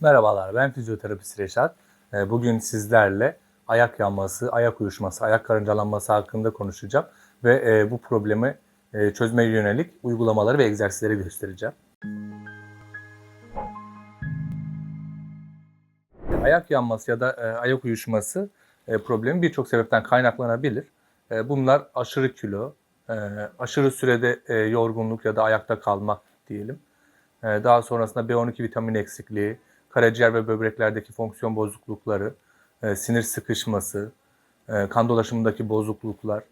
Merhabalar, ben fizyoterapist Reşat. Ee, Bugün sizlerle ayak yanması, ayak uyuşması, ayak karıncalanması hakkında konuşacağım ve e, bu problemi e, çözmeye yönelik uygulamaları ve egzersizleri göstereceğim. Ayak yanması ya da e, ayak uyuşması problemi birçok sebepten kaynaklanabilir. Bunlar aşırı kilo, aşırı sürede yorgunluk ya da ayakta kalmak diyelim. Daha sonrasında B12 vitamin eksikliği, karaciğer ve böbreklerdeki fonksiyon bozuklukları, e, sinir sıkışması, e, kan dolaşımındaki bozukluklar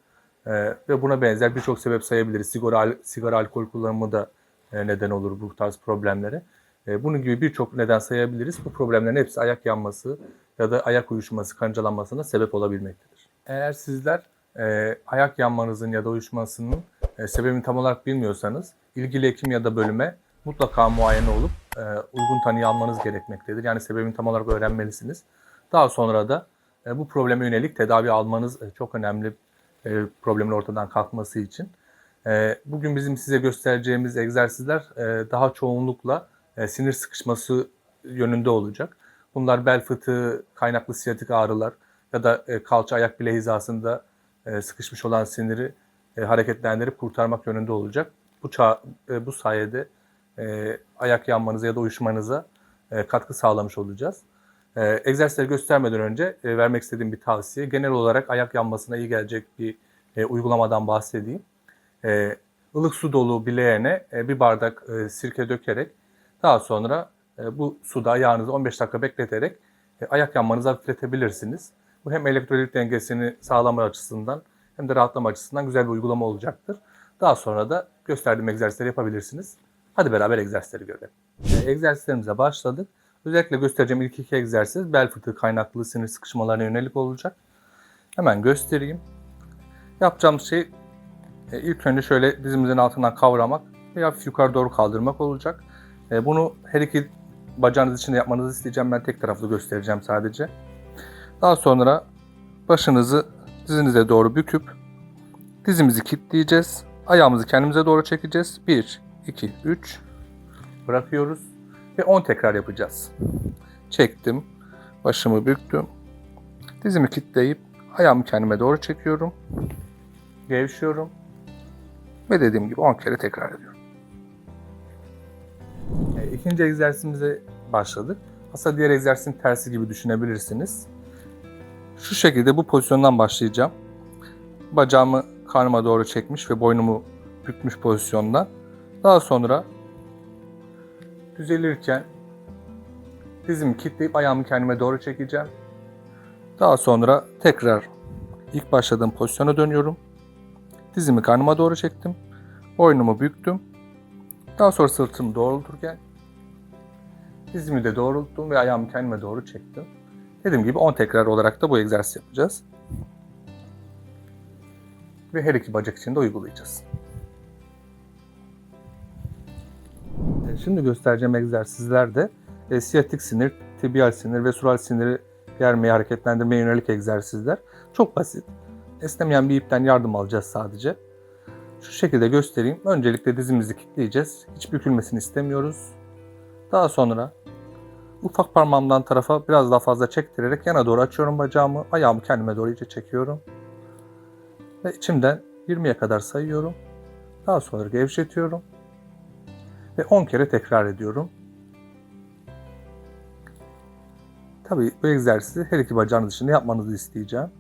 e, ve buna benzer birçok sebep sayabiliriz. Sigara, al- sigara alkol kullanımı da e, neden olur bu tarz problemlere. E, Bunun gibi birçok neden sayabiliriz. Bu problemlerin hepsi ayak yanması ya da ayak uyuşması, kancalanmasına sebep olabilmektedir. Eğer sizler e, ayak yanmanızın ya da uyuşmasının e, sebebini tam olarak bilmiyorsanız ilgili hekim ya da bölüme mutlaka muayene olup e, uygun tanıyı almanız gerekmektedir. Yani sebebini tam olarak öğrenmelisiniz. Daha sonra da e, bu probleme yönelik tedavi almanız e, çok önemli e, problemin ortadan kalkması için. E, bugün bizim size göstereceğimiz egzersizler e, daha çoğunlukla e, sinir sıkışması yönünde olacak. Bunlar bel fıtığı, kaynaklı siyatik ağrılar ya da e, kalça ayak bile hizasında e, sıkışmış olan siniri e, hareketlendirip kurtarmak yönünde olacak. Bu ça- e, bu sayede e, ayak yanmanıza ya da uyuşmanıza e, katkı sağlamış olacağız. E, egzersizleri göstermeden önce e, vermek istediğim bir tavsiye. Genel olarak ayak yanmasına iyi gelecek bir e, uygulamadan bahsedeyim. E, ılık su dolu bileğene e, bir bardak e, sirke dökerek daha sonra e, bu suda ayağınızı 15 dakika bekleterek e, ayak yanmanızı hafifletebilirsiniz. Bu hem elektrolit dengesini sağlama açısından hem de rahatlama açısından güzel bir uygulama olacaktır. Daha sonra da gösterdiğim egzersizleri yapabilirsiniz. Hadi beraber egzersizleri görelim. E, egzersizlerimize başladık. Özellikle göstereceğim ilk iki egzersiz bel fıtığı kaynaklı sinir sıkışmalarına yönelik olacak. Hemen göstereyim. Yapacağımız şey e, ilk önce şöyle dizimizin altından kavramak ve hafif yukarı doğru kaldırmak olacak. E, Bunu her iki bacağınız için de yapmanızı isteyeceğim. Ben tek taraflı göstereceğim sadece. Daha sonra başınızı dizinize doğru büküp dizimizi kilitleyeceğiz. Ayağımızı kendimize doğru çekeceğiz. 1, 2, 3 bırakıyoruz ve 10 tekrar yapacağız. Çektim, başımı büktüm. Dizimi kilitleyip ayağımı kendime doğru çekiyorum. Gevşiyorum. Ve dediğim gibi 10 kere tekrar ediyorum. E, İkinci egzersizimize başladık. Aslında diğer egzersizin tersi gibi düşünebilirsiniz. Şu şekilde bu pozisyondan başlayacağım. Bacağımı karnıma doğru çekmiş ve boynumu bükmüş pozisyonda. Daha sonra düzelirken dizimi kilitleyip ayağımı kendime doğru çekeceğim. Daha sonra tekrar ilk başladığım pozisyona dönüyorum. Dizimi karnıma doğru çektim. Boynumu büktüm. Daha sonra sırtımı doğrulturken dizimi de doğrulttum ve ayağımı kendime doğru çektim. Dediğim gibi 10 tekrar olarak da bu egzersiz yapacağız. Ve her iki bacak için de uygulayacağız. Şimdi göstereceğim egzersizler de e, siyatik sinir, tibiyal sinir ve sural siniri germeye, hareketlendirmeye yönelik egzersizler. Çok basit. Esnemeyen bir ipten yardım alacağız sadece. Şu şekilde göstereyim. Öncelikle dizimizi kilitleyeceğiz. Hiç bükülmesini istemiyoruz. Daha sonra ufak parmağımdan tarafa biraz daha fazla çektirerek yana doğru açıyorum bacağımı. Ayağımı kendime doğru iyice çekiyorum. Ve içimden 20'ye kadar sayıyorum. Daha sonra gevşetiyorum. Ve 10 kere tekrar ediyorum. Tabii bu egzersizi her iki bacağınız de yapmanızı isteyeceğim.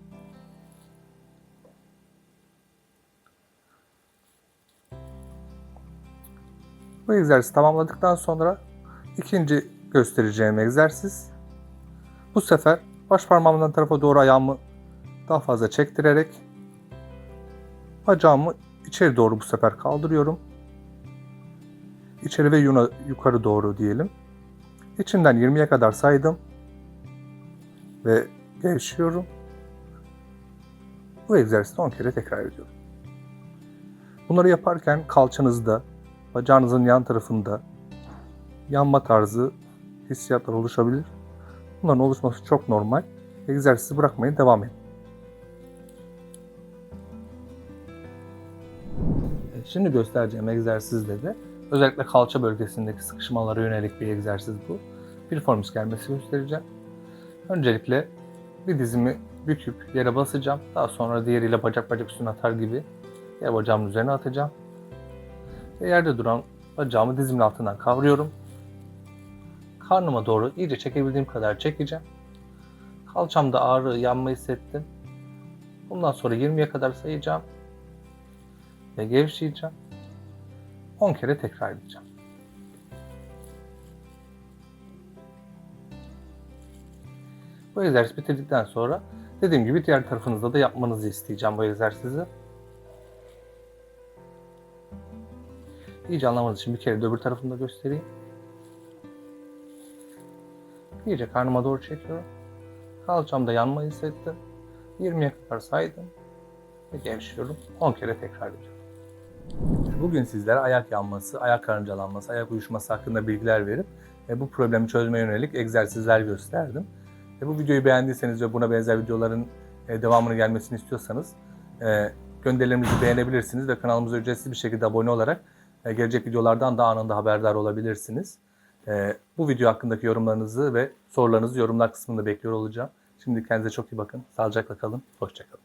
Bu egzersizi tamamladıktan sonra ikinci göstereceğim egzersiz. Bu sefer baş parmağımdan tarafa doğru ayağımı daha fazla çektirerek bacağımı içeri doğru bu sefer kaldırıyorum. İçeri ve yuna, yukarı doğru diyelim. İçimden 20'ye kadar saydım. Ve gevşiyorum. Bu egzersizi 10 kere tekrar ediyorum. Bunları yaparken kalçanızda, bacağınızın yan tarafında yanma tarzı hissiyatlar oluşabilir. Bunların oluşması çok normal. Egzersizi bırakmayın, devam edin. Şimdi göstereceğim egzersizde de özellikle kalça bölgesindeki sıkışmalara yönelik bir egzersiz bu. Performance gelmesi göstereceğim. Öncelikle bir dizimi büküp yere basacağım. Daha sonra diğeriyle bacak bacak üstüne atar gibi diğer bacağımın üzerine atacağım. Ve yerde duran bacağımı dizimin altından kavruyorum. Karnıma doğru iyice çekebildiğim kadar çekeceğim. Kalçamda ağrı, yanma hissettim. Bundan sonra 20'ye kadar sayacağım. Ve gevşeyeceğim. 10 kere tekrar edeceğim. Bu egzersiz bitirdikten sonra dediğim gibi diğer tarafınızda da yapmanızı isteyeceğim bu egzersizi. İyice anlamanız için bir kere de öbür tarafını da göstereyim. İyice karnıma doğru çekiyorum. Kalçamda yanma hissettim. 20'ye kadar saydım. Ve gevşiyorum. 10 kere tekrar ediyorum. Bugün sizlere ayak yanması, ayak karıncalanması, ayak uyuşması hakkında bilgiler verip e, bu problemi çözmeye yönelik egzersizler gösterdim. E, bu videoyu beğendiyseniz ve buna benzer videoların e, devamını gelmesini istiyorsanız e, gönderilerimizi beğenebilirsiniz ve kanalımıza ücretsiz bir şekilde abone olarak e, gelecek videolardan da anında haberdar olabilirsiniz. E, bu video hakkındaki yorumlarınızı ve sorularınızı yorumlar kısmında bekliyor olacağım. Şimdi kendinize çok iyi bakın. Sağlıcakla kalın. Hoşçakalın.